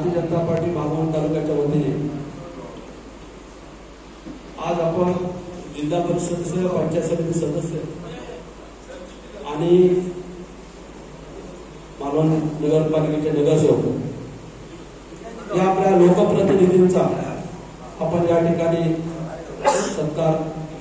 Bharatiya Janata party Malvan तालुक्याच्या वतीने आज आपण जिल्हा परिषद पंचायत समिती सदस्य आणि मालवण नगरपालिकेचे नगरसेवक या आपल्या लोकप्रतिनिधींचा आपण या ठिकाणी सत्कार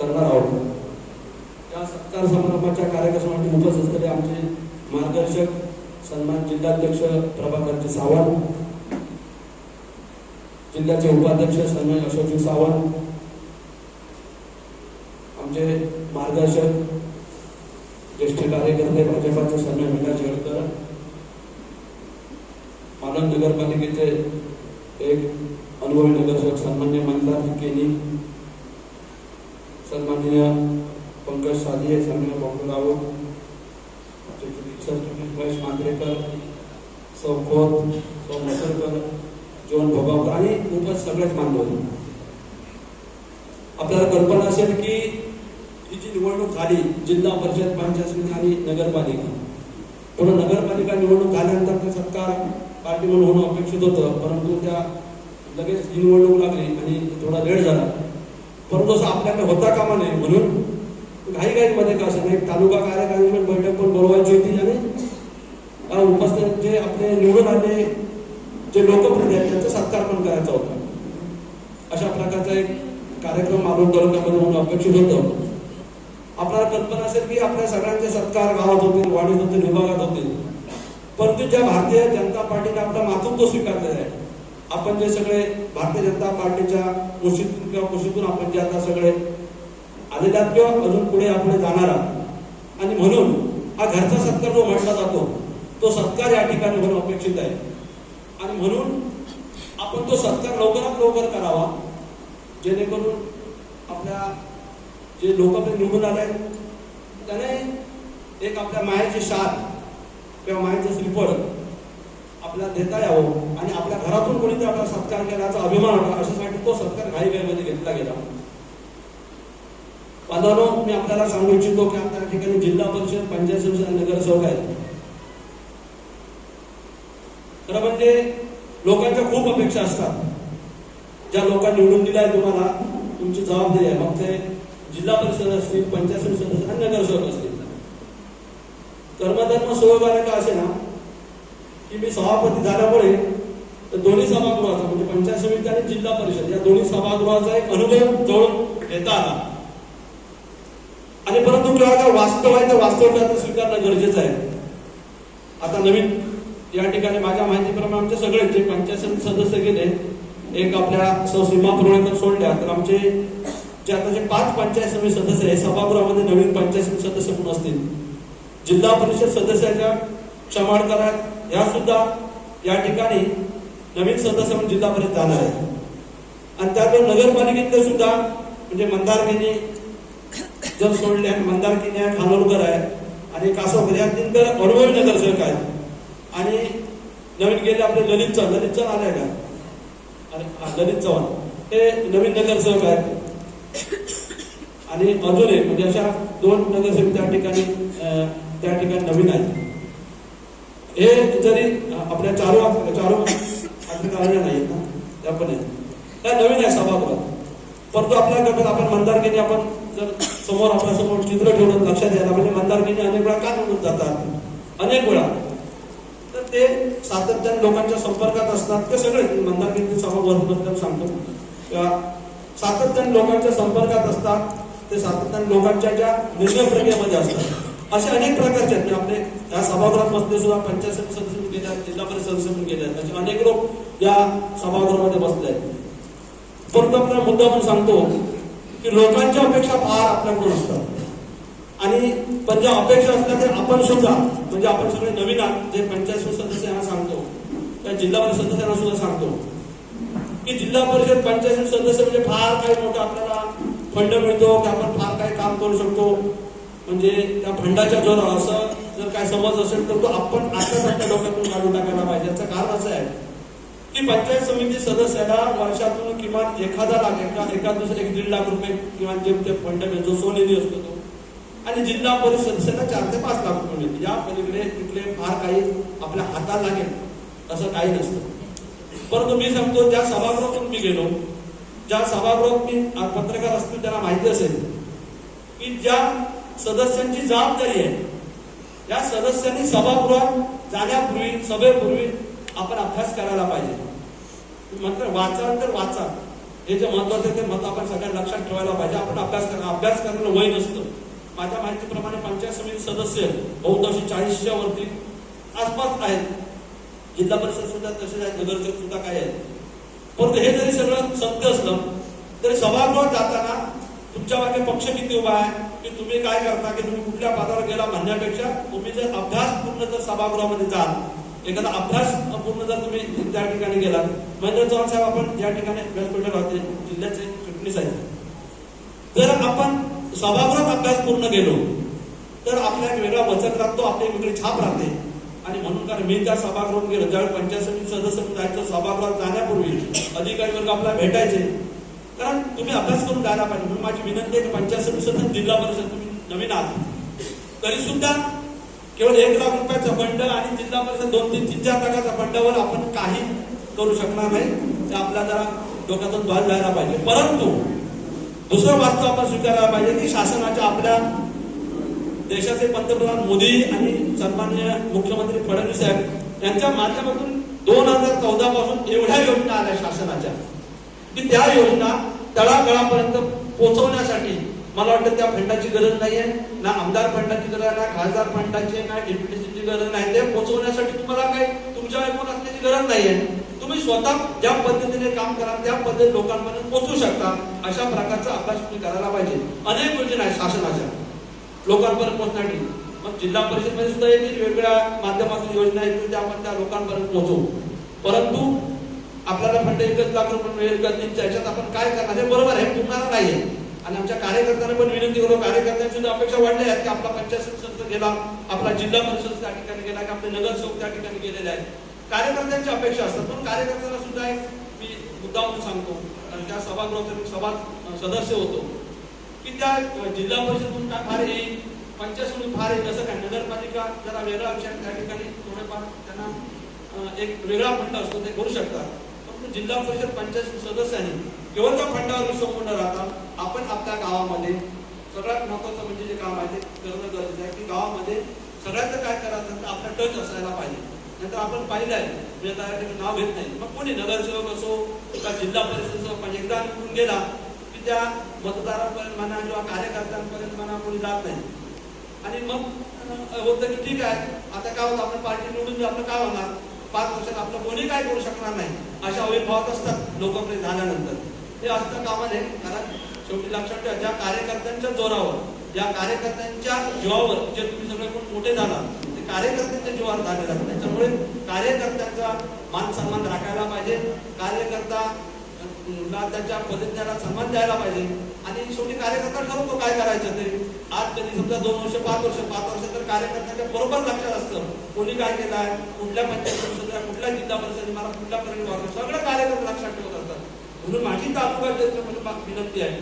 करणार आहोत. या सत्कार समारंभाच्या कार्यक्रमासाठी उपस्थित असलेले आमचे मार्गदर्शक सन्मान जिल्हाध्यक्ष प्रभाकरजी सावंत जिल्ह्याचे उपाध्यक्ष सन्मान अशोकजी सावंत आमचे मार्गदर्शक ज्येष्ठ कार्यकर्ते भाजपाचे सन्मान विकास येळकर मानव नगरपालिकेचे एक अनुभवी नगरसेवक सन्मान्य मंदार केनी सन्माननीय पंकज साधिये सन्मान्य बाबू राऊत महेश मांद्रेकर सौ खोत सौ मसरकर जोन भोगावकर आणि खूपच सगळेच मानलो आपल्याला कल्पना असेल की ही जी निवडणूक झाली जिल्हा परिषद पंचायत समिती आणि नगरपालिका. पण नगरपालिका निवडणूक झाल्यानंतर ते सत्कार पार्टी म्हणून होणं अपेक्षित होतं परंतु त्या लगेच ही निवडणूक लागली आणि थोडा वेळ झाला. परंतु असं आपल्याकडे होता कामा नये म्हणून काही काही मध्ये का असं एक तालुका कार्यकारिणी बैठक पण बोलवायची होती आणि उपस्थित जे आपले निवडून आले जे लोकप्रतिनिधी आहेत त्यांचा सत्कार पण करायचा होता. अशा प्रकारचा एक कार्यक्रम मालवण तालुक्यामध्ये होणं अपेक्षित होतं. आपल्याला कल्पना असेल की आपल्या सगळ्यांचे सत्कार गावात होतील वाढीत होतील विभागात होतील. परंतु ज्या भारतीय जनता पार्टीने आपलं मातृत्व स्वीकारलेलं आहे आपण जे सगळे भारतीय जनता पार्टीच्या कुशीतून किंवा कुशीतून आपण जे आता सगळे आलेल्या किंवा अजून पुढे आपण जाणार आहात. आणि म्हणून हा घरचा सत्कार जो म्हटला जातो तो सत्कार या ठिकाणी होणं अपेक्षित आहे. आणि म्हणून आपण तो सत्कार लवकरात लवकर करावा जेणेकरून आपल्या जे लोक आपले निवडून आले आहेत, त्याने एक आपल्या मायाची शाल किंवा मायाचं श्रीफळ आपल्याला देता यावं आणि आपल्या घरातून कोणीतरी आपला सत्कार केल्याचा अभिमान होता अशासाठी तो सत्कार घाई घाईमध्ये घेतला गेला. बांधवांनो मी आपल्याला सांगू इच्छितो की आपल्या ठिकाणी जिल्हा परिषद पंचायत समिती आणि नगरसेवक आहेत. खरं म्हणजे लोकांच्या खूप अपेक्षा असतात. ज्या लोकांनी निवडून दिलाय तुम्हाला तुमची जबाबदारी आहे. मग ते जिल्हा परिषद असतील पंचायत समिती असतील आणि नगरसेवक असतील. कर्मधर्म सहकार्य का असे ना की मी सभापती झाल्यामुळे तर दोन्ही सभागृहाचा म्हणजे पंचायत समिती आणि जिल्हा परिषद या दोन्ही सभागृहाचा एक अनुभव जवळ घेता आला. आणि परंतु केव्हा काय वास्तव आहे तर वास्तव स्वीकारणं गरजेचं आहे. आता नवीन या ठिकाणी माझ्या माहितीप्रमाणे आमचे सगळे जे पंचायत सदस्य गेले एक आपल्या सौ सीमा पुरवठेकर सोडल्या तर आमचे जे आता जे पाच पंचायत समिती सदस्य आहे सभागृहामध्ये नवीन पंचायत समिती सदस्य पण असतील. जिल्हा परिषद सदस्याच्या क्षमाडकर आहेत ह्या सुद्धा या ठिकाणी नवीन सदस्य म्हणून जिल्हा परिषद जाणार आहे. आणि त्यातून नगरपालिकेतले सुद्धा म्हणजे मंदारगिनी जर सोडले आणि मंदारगिनी आहे खानोलकर आहे आणि कासवकर या तीन तर अनुभवी नगरसेवक आहेत. आणि नवीन गेले आपले ललित चव्हाण ललित चव्हाण आले का अरे हा, ललित चव्हाण. हे नवीन नगरसेवक आहेत. आणि अजून एक म्हणजे अशा दोन नगरसेवक त्या ठिकाणी त्या ठिकाणी नवीन आहेत. हे जरी आपल्या चारू चारू आज्ञाकारांना नाही ना? त्या पण आहेत. त्या नवीन आहे सभागृहात. परंतु आपल्या गटात आपण मंदारगिनी आपण जर समोर आपल्यासमोर चित्र ठेवून लक्षात यायला म्हणजे मंदारगिनी अनेक वेळा का निघून जातात? अनेक वेळा. ते सातत्याने लोकांच्या संपर्कात असतात. ते सगळे मंदारगिरी सभागृहाबद्दल सांगतो. किंवा सातत्याने लोकांच्या संपर्कात असतात ते सातत्याने लोकांच्या ज्या निर्णय प्रक्रियेमध्ये असतात. असे अनेक प्रकारचे आहेत. आपले या सभागृहात बसले सुद्धा पंचायत समिती सदस्य म्हणून गेले आहेत जिल्हा परिषद सदस्य म्हणून गेले आहेत असे अनेक लोक या सभागृहामध्ये बसले आहेत. परंतु आपला मुद्दा पण सांगतो की लोकांच्या अपेक्षा फार आपल्याकडून असतात. आणि पण ज्या अपेक्षा असतात ते आपण सुद्धा म्हणजे आपण सगळे नवीन आहात जे पंचायत त्या जिल्हा परिषद सदस्यांना सुद्धा सांगतो. की जिल्हा परिषद पंचायत सदस्य म्हणजे फार काही मोठं आपल्याला फंड मिळतो की आपण फार काही काम करू शकतो. म्हणजे त्या फंडाच्या जोरावर असं जर काय समज असेल तर तो आपण आताच आपल्या डोक्यातून काढून टाकायला पाहिजे. याचं कारण असं आहे की पंचायत समिती सदस्याला वर्षातून किमान एखादा लाख एका एका दुसरे एक दीड लाख रुपये किमान जे ते फंड मिळतो सोनेरी असतो तो. आणि जिल्हा परिषद सदस्याला चार ते पाच लाख रुपये मिळते. या पलीकडे तिकडे फार काही आपल्या हातात लागेल. असं काही नसतं. परंतु मी सांगतो ज्या सभागृहातून मी गेलो ज्या सभागृहात मी पत्रकार असतील त्यांना माहिती असेल की ज्या सदस्यांची जबाबदारी आहे या सदस्यांनी सभागृहात जाण्यापूर्वी सभेपूर्वी आपण अभ्यास करायला पाहिजे. मात्र वाचाल तर वाचा. हे जे महत्वाचं ते मत आपण सगळ्यांना लक्षात ठेवायला पाहिजे. आपण अभ्यास करा अभ्यास करायला वय नसतं. माझ्या माहितीप्रमाणे पंचायत समिती सदस्य बहुतांशी चाळीसच्या वरती आसपास आहेत. जिल्हा परिषद सुद्धा तसेच आहेत नगरसेवक सुद्धा काय आहेत. परंतु हे जरी सगळं सत्य असलं तरी सभागृहात जाताना तुमच्या मागे पक्ष किती उभा आहे की तुम्ही काय करता की तुम्ही कुठल्या पदावर गेला म्हणण्यापेक्षा तुम्ही जर अभ्यास पूर्ण जर सभागृहामध्ये जाल एखादा अभ्यास पूर्ण जर तुम्ही त्या ठिकाणी गेलात महेंद्र चव्हाण साहेब आपण या ठिकाणी व्यासपीठावर होते जिल्ह्याचे चटणीस आहेत जर आपण सभागृहात अभ्यास पूर्ण गेलो तर आपल्या एक वेगळा वचक राहतो आपली वेगळी छाप राहते. आणि म्हणून कारण मी त्या सभागृहात गेलो. ज्यावेळी पंचायत समिती सदस्य जायचं सभागृहात जाण्यापूर्वी अधिकारी वर्ग आपल्याला भेटायचे. कारण तुम्ही अभ्यास करून जायला पाहिजे. म्हणून माझी विनंती आहे की पंचायत समिती सदस्य जिल्हा परिषद तुम्ही नवीन आहात. तरी सुद्धा केवळ एक लाख रुपयाचा फंड आणि जिल्हा परिषद दोन तीन तीन चार लाखाचा फंडावर आपण काही करू शकणार नाही. ते आपल्या जरा डोक्यातून द्वार जायला पाहिजे. परंतु दुसरं वास्तव आपण स्वीकारायला पाहिजे की शासनाच्या आपल्या देशाचे पंतप्रधान मोदी आणि सन्मान्य मुख्यमंत्री फडणवीस साहेब यांच्या माध्यमातून दोन हजार चौदा पासून एवढ्या योजना आल्या शासनाच्या. की त्या योजना तळागळापर्यंत पोहोचवण्यासाठी मला वाटतं त्या फंडाची गरज नाहीये. ना आमदार फंडाची गरज नाही ना खासदार फंडाची ना डेप्युटेशनची गरज नाही. ते पोहोचवण्यासाठी तुम्हाला काही तुमच्या ऐकून असण्याची गरज नाहीये. तुम्ही स्वतः ज्या पद्धतीने काम करा त्या पद्धतीने लोकांपर्यंत पोहोचू शकता. अशा प्रकारचा अभ्यास तुम्ही करायला पाहिजे. अनेक योजना आहेत शासनाच्या. लोकांपर्यंत पोहोचण्यासाठी. मग जिल्हा परिषदमध्ये सुद्धा एक वेगवेगळ्या माध्यमातून योजना आहेत त्या आपण त्या लोकांपर्यंत पोहोचवू. परंतु आपल्याला फंड एकच लाख रुपये मिळेल का तीन याच्यात आपण काय करणार हे बरोबर आहे पुरणार आहे आणि आमच्या कार्यकर्त्यांना पण विनंती करू कार्यकर्त्यांची सुद्धा अपेक्षा वाढल्या आहेत की आपला पंचायत सदस्य गेला आपला जिल्हा परिषद त्या ठिकाणी गेला की आपले नगरसेवक त्या ठिकाणी गेलेले आहेत. कार्यकर्त्यांची अपेक्षा असतात पण कार्यकर्त्यांना सुद्धा एक मी मुद्दा म्हणून सांगतो. कारण त्या सभागृहात मी सभा सदस्य होतो की त्या जिल्हा परिषदून काय फार येईल पंचायत फार येईल असं काय नगरपालिका जरा वेगळा विषय त्या ठिकाणी थोडेफार त्यांना एक वेगळा फंड असतो ते करू शकतात. परंतु जिल्हा परिषद पंचायत सदस्यांनी केवळ त्या फंडावर विसंबून न आपण आपल्या गावामध्ये सगळ्यात महत्वाचं म्हणजे जे काम आहे ते करणं गरजेचं आहे. की गावामध्ये सगळ्याचं काय करायचं तर आपला टच असायला पाहिजे. नंतर आपण पाहिलं आहे म्हणजे त्या ठिकाणी नाव घेत नाही. मग कोणी नगरसेवक असो का जिल्हा परिषद असो पण एकदा निवडून गेला की त्या मतदारांपर्यंत म्हणा किंवा कार्यकर्त्यांपर्यंत म्हणा कोणी जात नाही. आणि मग होतं की ठीक आहे आता काय होतं आपण पार्टी निवडून आपलं काय होणार? पाच वर्षात आपलं कोणी काय करू शकणार नाही? अशा अविर्भावात असतात लोकांकडे झाल्यानंतर. हे असतं कामा नये कारण शेवटी लक्षात ठेवा ज्या कार्यकर्त्यांच्या जोरावर ज्या कार्यकर्त्यांच्या जीवावर जे तुम्ही सगळे कोण मोठे झाला ते कार्यकर्त्यांच्या जीवावर झाले जातात त्याच्यामुळे कार्यकर्त्यांचा मान सन्मान राखायला पाहिजे. कार्यकर्ता ला त्याच्या पद्धतीला सन्मान द्यायला पाहिजे. आणि शेवटी कार्यकर्ता ठरवतो काय करायचं ते. आज कधी समजा दोन वर्ष पाच वर्ष पाच वर्ष तर कार्यकर्त्यांच्या बरोबर लक्षात असतं. कोणी काय केलं आहे कुठल्या पंचायत समितीला कुठल्या जिल्हा परिषद मला कुठल्या पर्यंत वागलं सगळं कार्यकर्ते लक्षात ठेवत असतात. म्हणून माझी तालुका विनंती आहे.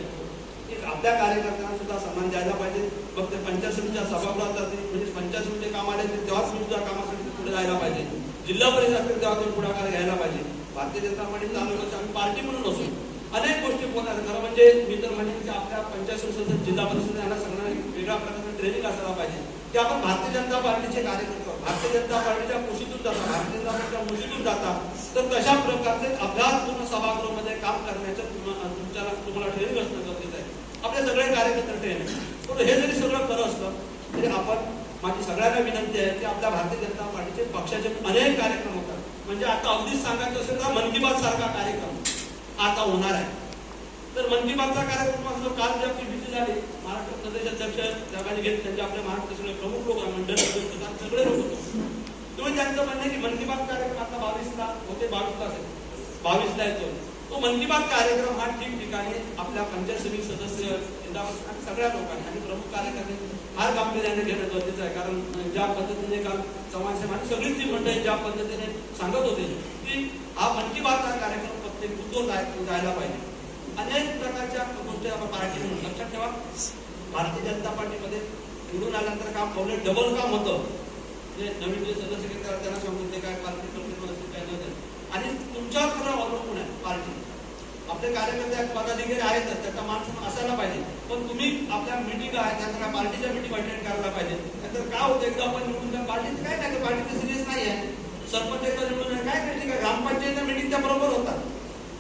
की आपल्या कार्यकर्त्यांना सुद्धा सन्मान द्यायला पाहिजे. फक्त पंचायत समितीच्या सभागृहात जाते. म्हणजे पंचायत समिती काम आले तेव्हाच सुद्धा कामासाठी पुढे जायला पाहिजे. जिल्हा परिषद असेल तेव्हा तुम्ही पुढाकार घ्यायला पाहिजे. भारतीय जनता पार्टी आम्ही पार्टी म्हणून असू अनेक गोष्टी बोलणार खरं म्हणजे मी तर म्हणेन की आपल्या पंचायत संसद जिल्हा परिषद यांना सगळ्यांना वेगळ्या प्रकारचं ट्रेनिंग असायला पाहिजे. की आपण भारतीय जनता पार्टीचे कार्यकर्ते भारतीय जनता पार्टीच्या कुशीतून जाता भारतीय जनता पार्टीच्या मुशीतून जाता. तर कशा प्रकारचे अभ्यासपूर्ण सभागृहामध्ये काम करण्याचं तुमच्या तुमच्याला तुम्हाला ट्रेनिंग असणं गरजेचं आहे. आपले सगळे कार्यकर्ते ट्रेनिंग पण हे जरी सगळं खरं असलं तरी आपण माझी सगळ्यांना विनंती आहे की आपल्या भारतीय जनता पार्टीचे पक्षाचे अनेक कार्यक्रम होतात. म्हणजे आता अगदीच सांगायचं असेल तर मन की बात सारखा कार्यक्रम. आता होणार आहे. तर मन की बातचा कार्यक्रम असलो काल जे आपली भीती झाली महाराष्ट्र प्रदेश अध्यक्ष जगाने घेत त्यांचे आपले महाराष्ट्र प्रमुख लोक मंडळ सगळे लोक होते. तुम्ही त्यांचं म्हणणं की मन की बात कार्यक्रम आता बावीसला होते बावीसला असेल बावीसला येतो तो मन की बात कार्यक्रम हा ठिकठिकाणी आपल्या पंचायत समिती सदस्य सगळ्या लोकांनी आणि प्रमुख कार्यकर्त्यांनी फार गांभीर्याने घेणं गरजेचं आहे. कारण ज्या पद्धतीने काल चव्हाण साहेब आणि सगळीच ती मंडळी ज्या पद्धतीने सांगत होते की हा मन की बात हा कार्यक्रम प्रत्येक बुद्धो जायला पाहिजे. अनेक प्रकारच्या गोष्टी आपण पार्टी म्हणून लक्षात ठेवा. भारतीय जनता पार्टीमध्ये निवडून आल्यानंतर काम पावलं डबल काम होतं. जे नवीन जे सदस्य घेतात त्यांना सांगून ते काय पार्टी काय आणि तुमच्यावर खरं अवलंबून आहे. आपले कार्यकर्ते पदाधिकारी आहेत त्याचा माणूस असायला पाहिजे. पण तुम्ही आपल्या मिटिंग आहे त्या सगळ्या पार्टीच्या मिटिंग अटेंड करायला पाहिजे. त्यानंतर काय होतं? एकदा आपण निवडून त्या पार्टीचं काय नाही पार्टीचं सिरियस नाही आहे. सरपंच एकदा निवडून काय नाही ठीक ग्रामपंचायतच्या मिटिंग त्या बरोबर होतात.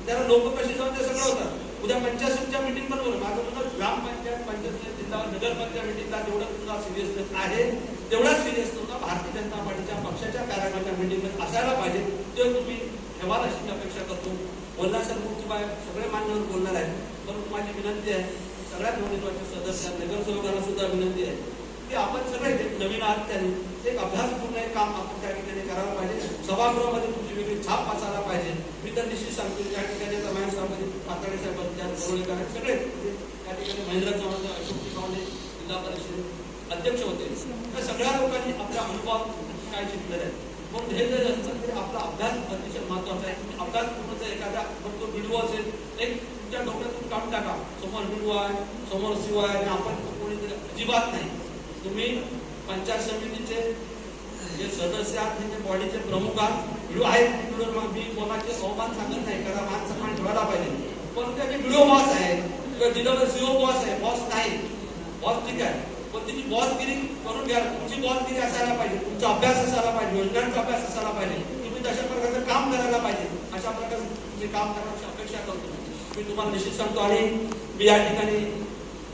त्याला लोक कशी जाऊन ते सगळं होतात. उद्या पंचायतच्या मिटिंग बरोबर माझं म्हणणं ग्रामपंचायत पंचायत जिल्हा नगरपंचायत मिटिंगला जेवढं तुझा सिरियसनेस आहे तेवढा सिरियस तुमचा भारतीय जनता पार्टीच्या पक्षाच्या कार्यकर्त्या मिटिंगमध्ये असायला पाहिजे. ते तुम्ही ठेवाल अशी अपेक्षा करतो. बोलणार सर मुख्यबाय सगळे मान्यवर बोलणार आहेत. परंतु माझी विनंती आहे सगळ्यात महत्त्वाचे सदस्य नगरसेवकांना सुद्धा विनंती आहे की आपण सगळे नवीन आहात त्यांनी एक अभ्यासपूर्ण एक काम आपण त्या ठिकाणी करायला पाहिजे. सभागृहामध्ये तुमची वेगळी छाप वाचायला पाहिजे. मी तर निश्चित सांगतो त्या ठिकाणी रमायण सभापती पाताळे साहेब त्या बोरवडेकर सगळे म्हणजे त्या ठिकाणी महेंद्र चव्हाण अशोक टिकावणे जिल्हा परिषद अध्यक्ष होते. त्या सगळ्या लोकांनी आपला अनुभव काय शिकलेले आहेत? पण हे जर आपला अभ्यास अतिशय महत्त्वाचा आहे. तुम्ही अभ्यास पूर्ण जर एखादा फक्त तो व्हिडिओ असेल एक तुमच्या डोक्यातून काढून टाका. समोर व्हिडिओ आहे समोर शिव आहे आणि आपण कोणीतरी अजिबात नाही. तुम्ही पंचायत समितीचे जे सदस्य आहात त्यांचे बॉडीचे प्रमुख आहात. व्हिडिओ आहेत व्हिडिओ मग मी कोणाचे अवमान सांगत नाही कारण मान सन्मान ठेवायला पाहिजे. पण त्याचे व्हिडिओ बॉस आहे किंवा जिल्ह्यावर सीओ बॉस आहे बॉस नाही. बॉस ठीक आहे. पण तिची बॉलगिरी करून घ्या. तुमची बॉलगिरी असायला पाहिजे. तुमचा अभ्यास असायला पाहिजे. योजनांचा अभ्यास असायला पाहिजे. तुम्ही तशा प्रकारचं काम करायला पाहिजे. अशा प्रकारचं तुमचे काम करण्याची अपेक्षा करतो. मी तुम्हाला निश्चित सांगतो आणि मी या ठिकाणी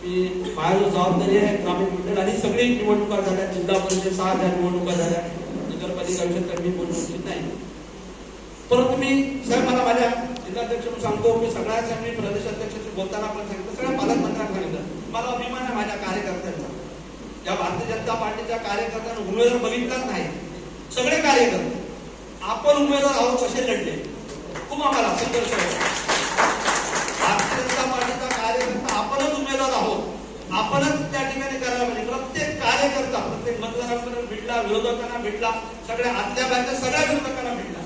मी माझ्या जो जबाबदारी आहे. ग्रामीण मंडळ आणि सगळी निवडणुका झाल्या. जिल्हा परिषद सहा ज्या निवडणुका झाल्या. नगरपालिका विषयात मी बोलू इच्छित नाही. परंतु मी साहेब मला माझ्या जिल्हाध्यक्ष म्हणून सांगतो मी सगळ्याच्या मी प्रदेशाध्यक्षाशी बोलताना पण सांगितलं. सगळ्या पालकमंत्र्यांना सांगितलं. मला अभिमान आहे माझ्या कार्यकर्त्यांचा. या भारतीय जनता पार्टीच्या कार्यकर्त्यांना उमेदवार बघितलाच नाही. सगळे कार्यकर्ते आपण उमेदवार आहोत कसे लढले? खूप आम्हाला संघर्ष भारतीय जनता पार्टीचा कार्यकर्ता आपणच उमेदवार आहोत. आपणच त्या ठिकाणी करायला पाहिजे. प्रत्येक कार्यकर्ता प्रत्येक मतदारांपर्यंत भेटला विरोधकांना भेटला सगळ्या आतल्या बाहेरच्या सगळ्या विरोधकांना भेटला.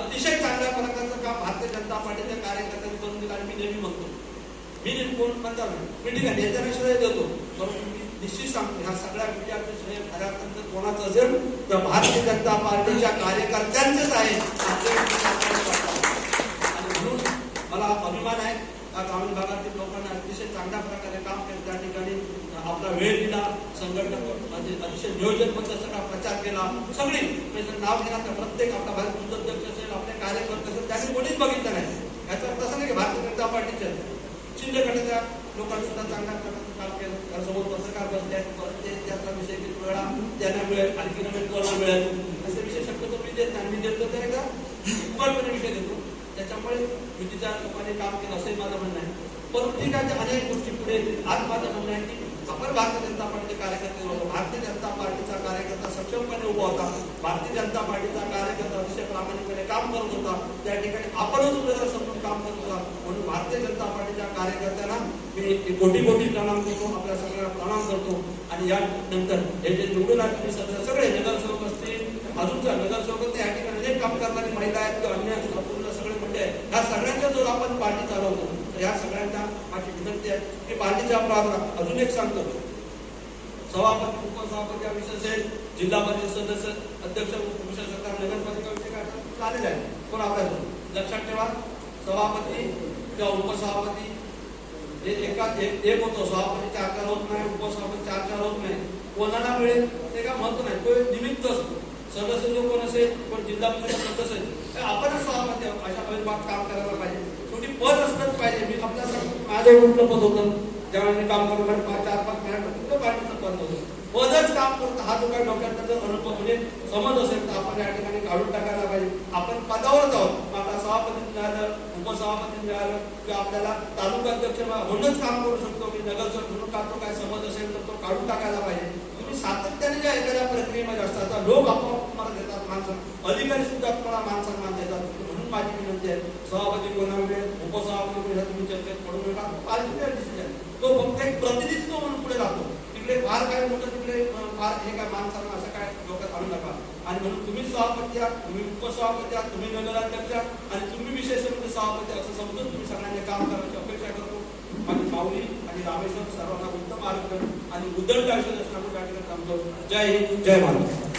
अतिशय चांगल्या प्रकारचं काम भारतीय जनता पार्टीच्या कार्यकर्त्यांनी करून दिलं आणि मी नेहमी म्हणतो. मी कोण म्हणतात मी ठीक आहे देतो. निश्चित सांगतो ह्या सगळ्या विद्यार्थी श्रेय खऱ्या अर्थानं कोणाचं असेल तर भारतीय जनता पार्टीच्या कार्यकर्त्यांचेच आहे आणि म्हणून मला अभिमान आहे या ग्रामीण भागातील लोकांना अतिशय चांगल्या प्रकारे काम केलं. त्या ठिकाणी आपला वेळ दिला संघटक म्हणजे अतिशय नियोजनबद्ध सगळा प्रचार केला. सगळी म्हणजे जर नाव घेणार तर प्रत्येक आपला भारत युद्ध असेल आपले कार्यकर्ते असेल त्यांनी कोणीच बघितलं नाही. याचा अर्थ असा नाही की भारतीय जनता पार्टीचे शिंदे गटाच्या लोकांनी सुद्धा चांगल्या प्रकारे काम केलं पत्रकार बसले आहेत. परत ते त्यातला विषय किती वेळा त्यांना मिळेल आणखी नवीन कोणाला मिळेल? असे विषय शक्यतो मी देत नाही. मी देतो तर एकदा उघडपणे विषय देतो त्याच्यामुळे युतीच्या लोकांनी काम केलं असंही माझं म्हणणं आहे. परंतु अनेक गोष्टी पुढे आज माझं म्हणणं आहे की आपण भारतीय जनता पार्टीचे कार्यकर्ते होतो भारतीय जनता पार्टीचा कार्यकर्ता सक्षमपणे उभा होता. भारतीय जनता पार्टीचा कार्यकर्ता अतिशय प्रामाणिकपणे काम करत होता. त्या ठिकाणी आपणच उमेदवार समजून काम करत होता. म्हणून भारतीय जनता पार्टीच्या कार्यकर्त्यांना मी कोटी कोटी प्रणाम करतो आपल्या सगळ्यांना प्रणाम करतो. आणि या नंतर हे जे निवडून आले सगळे सगळे नगरसेवक असतील अजूनच्या नगरसेवक या ठिकाणी अनेक काम करणारी महिला आहेत किंवा अन्य पूर्ण सगळे म्हणजे आहेत ह्या सगळ्यांच्या जोर आपण पार्टी चालवतो. या सगळ्या आहे. की पार्टीच्या अपराध अजून एक सांगतो. सभापती उपसभापती हा विषय असेल जिल्हा परिषद सदस्य अध्यक्ष विषय सरकार नगरपालिका विषय काय चालेल आहे कोण आपल्या लक्षात ठेवा. सभापती किंवा उपसभापती हे एका एक होतो. सभापती चार चार होत नाही उपसभापती चार चार होत नाही. कोणाला मिळेल ते काय महत्त्व नाही. तो निमित्त असतो. सदस्य जो कोण असेल कोण जिल्हा परिषद सदस्य आपण ते आपणच सभापती आहोत. अशा परिभाग काम करायला पाहिजे शेवटी पद असलंच पाहिजे मी आपल्या सांगतो माझं कुठलं होतं ज्यावेळी मी काम करून पाच चार पाच मिनिट कुठं पार्टीचं पद होतं. पदच काम करतो हा जो काही डोक्यात त्याचा अनुभव म्हणजे समज असेल तर आपण या ठिकाणी काढून टाकायला पाहिजे. आपण पदावरच आहोत. आपला सभापती मिळालं उपसभापती मिळालं किंवा आपल्याला तालुका अध्यक्ष म्हणूनच काम करू शकतो की नगरसेवक म्हणून काम तो काय समज असेल तर तो काढून टाकायला पाहिजे. तुम्ही सातत्याने ज्या एखाद्या प्रक्रियेमध्ये असतात लोक आपोआप तुम्हाला देतात मानसन अधिकारी सुद्धा तुम्हाला मान सन्मान देतात? म्हणून माझी विनंती आहे सभापती कोणामुळे उपसभापती तुम्ही चर्चेत पडू नका. पालिकेचा डिसिजन तो फक्त एक प्रतिनिधित्व म्हणून पुढे राहतो. तिकडे फार काय मोठं तिकडे फार हे काय मान सन्मान असं काय डोक्यात आणू नका. आणि म्हणून तुम्ही सभापती आहात तुम्ही उपसभापती आहात तुम्ही नगराध्यक्ष आहात आणि तुम्ही विशेष म्हणजे सभापती असं समजून तुम्ही सगळ्यांनी काम करण्याची अपेक्षा करतो. आणि माऊली आणि रामेश्वर सर्वांना उत्तम आरोग्य आणि उदळ आयुष्य दर्शनाकडे या ठिकाणी थांबतो. जय हिंद जय महाराष्ट्र.